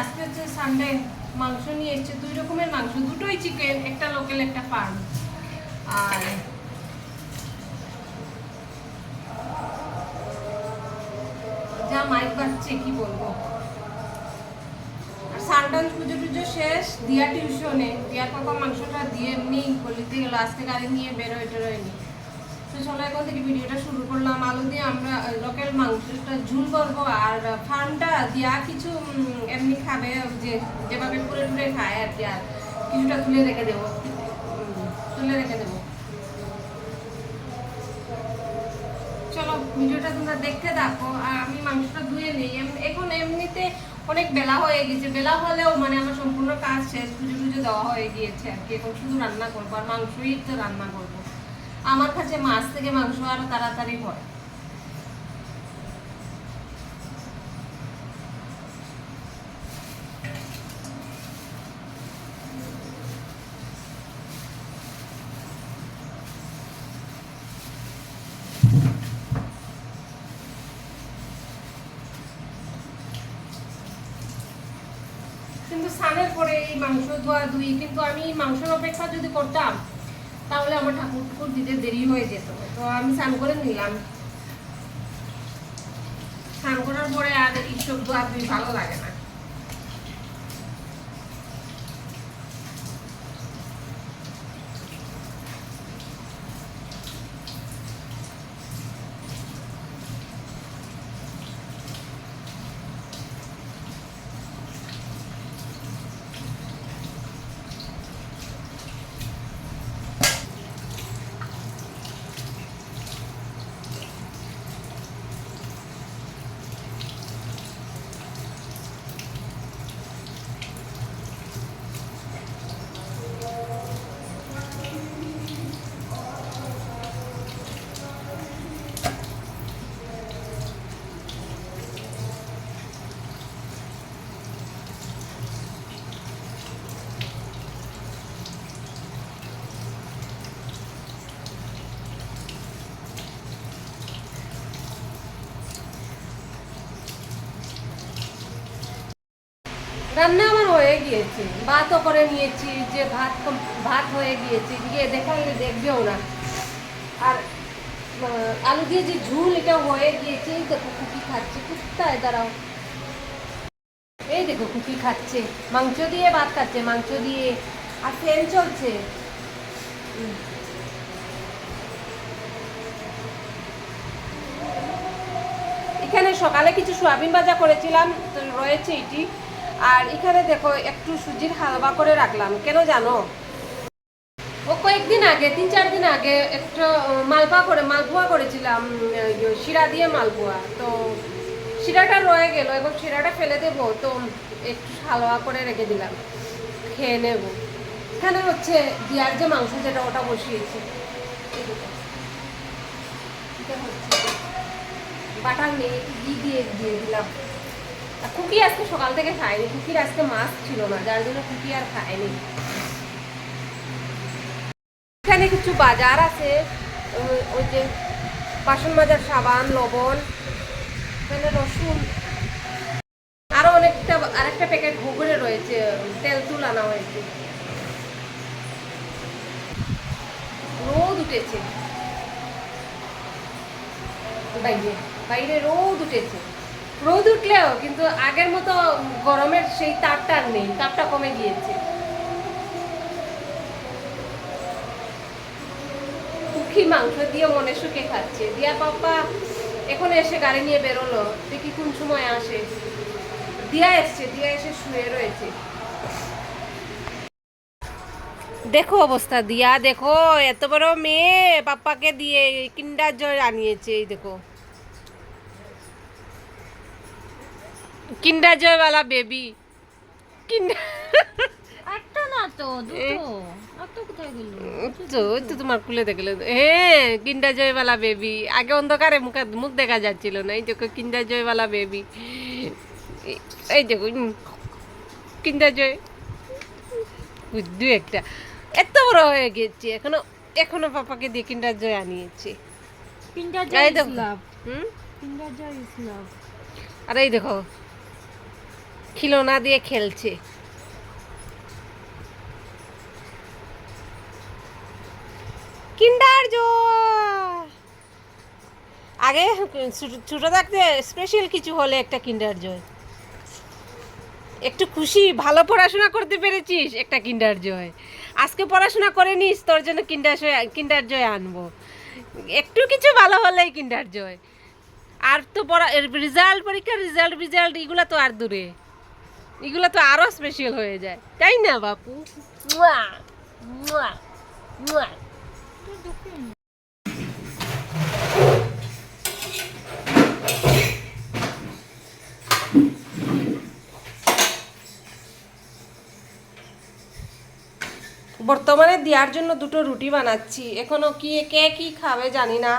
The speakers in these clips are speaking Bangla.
আজকে হচ্ছে সানডে মাংস নিয়ে এসছে, দুই রকমের মাংস, দুটোই চিকেন একটা লোকাল একটা ফার্ম আর যা মাইক বাজছে, কি বলব? আর পুজো টুজো শেষ, দিয়া টিউশনে দিয়ার পাপা মাংসটা দিয়ে এমনি গলিতে গেল, আজকে গাড়ি নিয়ে বেরোয় টেরোয়নি তো চলো এখন থেকে ভিডিওটা শুরু করলাম। আলু দিয়ে আমরা লোকাল মাংসটা ঝুল করব, আর ফার্মটা দিয়া কিছু এমনি খাবে, যে, যেভাবে পুরে টুরে খায় আর কি, আর কিছুটা তুলে রেখে দেবো। তুলে রেখে দেবো। চলো, ভিডিওটা তোমরা দেখতে থাকো, আর আমি মাংসটা ধুয়ে নিই। এখন এমনিতে অনেক বেলা হয়ে গেছে। বেলা হলেও মানে আমার সম্পূর্ণ কাজ শেষ, পুজো টুজো দেওয়া হয়ে গিয়েছে আর কি। এখন শুধু রান্না করব, আর মাংসই তো রান্না করব। আমার কাছে মাছ থেকে মাংস আরও তাড়াতাড়ি হয়। কিন্তু স্নানের পরে এই মাংস ধোয়া ধুই, কিন্তু আমি মাংসের অপেক্ষা যদি করতাম তাহলে আমার ঠাকুর দিতে দেরি হয়ে যেত। তো আমি স্নান করে নিলাম। স্নান করার পরে আর এইসব ভালো লাগে না। রান্না আমার হয়ে গিয়েছে। ভাতও করে নিয়েছি, যে ভাত ভাত হয়ে গিয়েছে। গিয়ে দেখালে দেখবেও না। আর আলু দিয়ে যে ঝুল এটা হয়ে গিয়েছে। এই দেখো কুকি খাচ্ছে। কুত্তায় দাঁড়াও। এই দেখো কুকি খাচ্ছে। মাংস দিয়ে ভাত খাচ্ছে, মাংস দিয়ে। আর ফ্যান চলছে। এখানে সকালে কিছু সোয়াবিন ভাজা করেছিলাম। তো রয়েছে এটি। আর এখানে দেখো একটু সুজির হালবা করে রাখলাম। কেন জানো? ও কয়েকদিন আগে তিন চার দিন আগে একটা মালপোয়া করে মালপোয়া করেছিলাম ইয়ে, শিরা দিয়ে মালপোয়া। তো শিরাটা রয়ে গেল এবং শিরাটা ফেলে দেবো তো একটু হালুয়া করে রেখে দিলাম। খেয়ে নেব। এখানে হচ্ছে দিয়ার যে মাংস যেটা ওটা বসিয়েছি। বাটার নেই দিয়ে দিয়ে দিলাম। কুকি আজকে সকাল থেকে খায়নি, কুকির আজকে মাছ ছিল না, যার জন্য কুকি আর খায়নি। এখানে কিছু বাজার আছে, ওই- যে বাসন মাজার, সাবান, লবণ, এখানে রসুন। আরও অনেকটা, আরেকটা প্যাকেট ঘুগরে রয়েছে, তেল তুল আনা হয়েছে। রোদ উঠেছে। বাইরে বাইরে রোদ উঠেছে। রোদ উঠলেও, কিন্তু আগের মতো গরমের সেই তাপটা আর নেই, তাপটা কমে গিয়েছে। কুকি মাংস দিয়ে মনে সুখে খাচ্ছে। দিয়া পাপা এখন এসে গাড়ি নিয়ে বেরোলো। দেখি কোন সময় আসে। দিয়া এসছে, দিয়া এসে শুয়ে রয়েছে। দেখো অবস্থা, দিয়া দেখো, এত বড় মেয়ে পাপ্পাকে দিয়ে কিন্ডার জয় আনিয়েছে, এই দেখো। কিন্ডার জয়ওয়ালা বেবি। কিন্ডার একটা না তো দুটো। তো তো তোমার খুলে দেখলে হ্যাঁ কিন্ডার জয়ওয়ালা বেবি। আগে অন্ধকারে মুখ মুখ দেখা যাচ্ছিল না। এই দেখো কিন্ডার জয়ওয়ালা বেবি। এই দেখো কিন্ডার জয়। দু একটা। এত বড় হয়ে গেছে। এখনও এখনও পাপাকে দিয়ে কিন্ডার জয় আনিয়েছে। কিন্ডার জয়। লাভ। হুম? কিন্ডার জয় ইজ লাভ। আর এই দেখো খিলৌনা দিয়ে খেলছে। কিন্ডার জয় আগে ছোট- ছোট থাকতে স্পেশাল কিছু হলে একটা কিন্ডার জয় একটু খুশি, ভালো পড়াশোনা করতে পেরেছিস একটা কিন্ডার জয় আজকে পড়াশোনা করে নিস, তোর জন্য কিন্ডার জয় কিন্ডার জয় আনব। একটু কিছু ভালো হলেই কিন্ডার জয় আর তো পড়া রেজাল্ট পরীক্ষার রেজাল্ট রেজাল্ট এগুলো তো আর দূরে। এগুলো তো আরও স্পেশাল হয়ে যায়। তাই না, বাপু। বর্তমানে দেওয়ার জন্য দুটো রুটি বানাচ্ছি। এখনও কি, কে কি খাবে জানি না।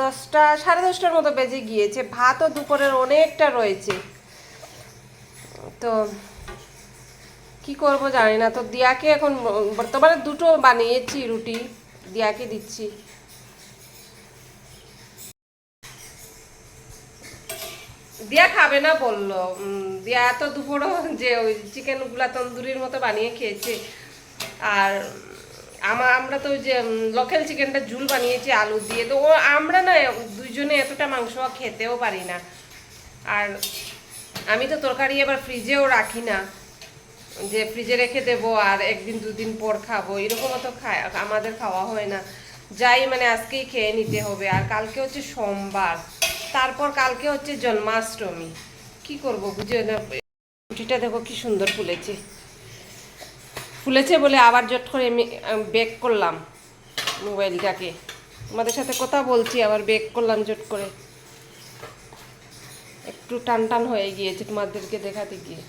দশটা, সাড়ে দশটার মতো বেজে গিয়েছে। ভাতও দুপুরের অনেকটা রয়েছে। তো কি করব জানি না। তো দিয়াকে এখন বর্তমানে দুটো বানিয়েছি রুটি, দিয়াকে দিচ্ছি। দিয়া খাবে না বলল। দিয়া এত দুপুরও যে ওই চিকেনগুলা তন্দুরির মতো বানিয়ে খেয়েছে। আর আমা, আমরা তো যে লোকাল চিকেনটা ঝুল বানিয়েছি, আলু দিয়ে। তো ও, আমরা না দুইজনে এতটা মাংস খেতেও পারি না। আর আমি তো তরকারি এবার ফ্রিজেও রাখি না। যে ফ্রিজে রেখে দেবো আর একদিন, দুদিন পর খাব, এরকমও তো খায়, আমাদের খাওয়া হয় না। যাই মানে আজকেই খেয়ে নিতে হবে। আর কালকে হচ্ছে সোমবার। তারপর কালকে হচ্ছে জন্মাষ্টমী। কি করব বুঝে না। রুটিটা দেখো কি সুন্দর ফুলেছে। ফুলেছে বলে আবার জট করে বেক করলাম মোবাইলটাকে। তোমাদের সাথে কথা বলছি, আবার বেক করলাম জট করে। একটু টান টান হয়ে গিয়েছে তোমাদেরকে দেখাতে গিয়ে।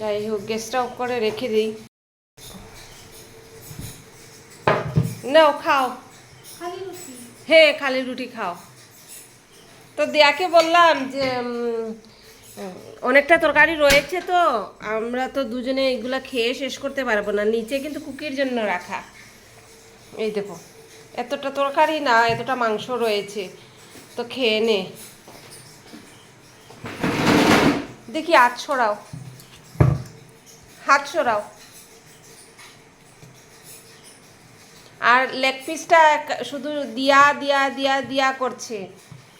যাই হোক গ্যাসটা অফ করে রেখে দিই। নাও খাও। হ্যাঁ খালি রুটি খাও। তো দিয়াকে বললাম যে অনেকটা তরকারি রয়েছে তো আমরা তো দুজনে এগুলা খেয়ে শেষ করতে পারব না। নিচে কিন্তু কুকির জন্য রাখা। এই দেখো এতটা তরকারি না এতটা মাংস রয়েছে। তো খেয়ে নে। দেখি হাত ছড়াও হাত ছড়াও আর লেগ পিসটা শুধু দিয়া দিয়া দিয়া দিয়া করছে।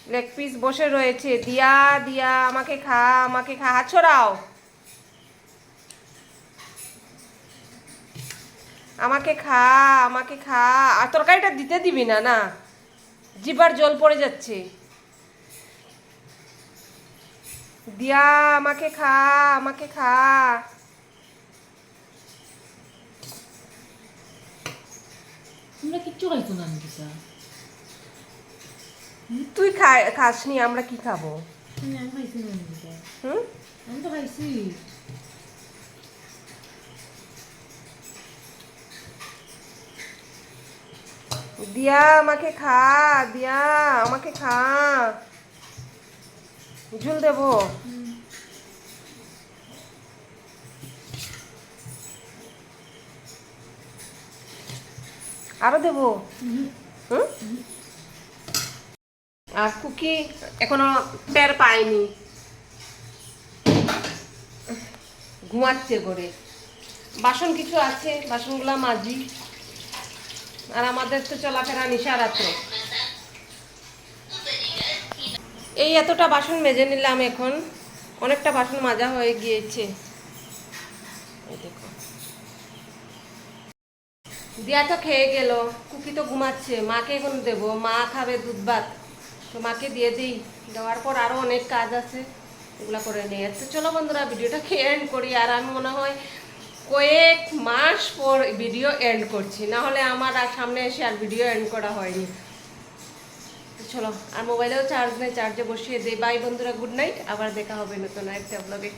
লেগ পিস বসে রয়েছে। দিয়া দিয়া, আমাকে খা আমাকে খা। হাত ছড়াও আমাকে খা আমাকে খা। আর তরকারিটা দিতে দিবি না না? জিবার জল পড়ে যাচ্ছে। দিয়া আমাকে খা আমাকে খা। তোমরা কিচ্ছু খাইছো না নিকিতা তুই খাসনি আমরা কি খাব? আমি আমি খাইছি না নিকিতা হুম? আমি তো খাইছি। দিয়া আমাকে খা দিয়া আমাকে খা। ঝুল দেবো। আরও দেবো। আর কুকি এখনও টের পায়নি ঘুমাচ্ছে করে বাসন কিছু আছে, বাসনগুলা মাজি। আর আমাদের তো চলাফেরা নিশারাত্র এই এতটা বাসন মেজে নিলাম এখন। অনেকটা বাসন মাজা হয়ে গিয়েছে। দিয়া তো খেয়ে গেল। কুকি তো ঘুমাচ্ছে। মাকে এখন দেবো। মা খাবে দুধ ভাত। তো মাকে দিয়ে দিই। দেওয়ার পর আরও অনেক কাজ আছে। এগুলো করে নিয়ে। তো চলো বন্ধুরা, ভিডিওটা খেয়ে এন্ড করি। আর আমি মনে হয় কয়েক মাস পর ভিডিও এন্ড করছি। না হলে আমার আর সামনে এসে আর ভিডিও এন্ড করা হয়নি। চলো, আর মোবাইলেও চার্জ নেই চার্জে বসিয়ে দিই বাই বন্ধুরা গুড নাইট আবার দেখা হবে নতুন একটা ব্লগে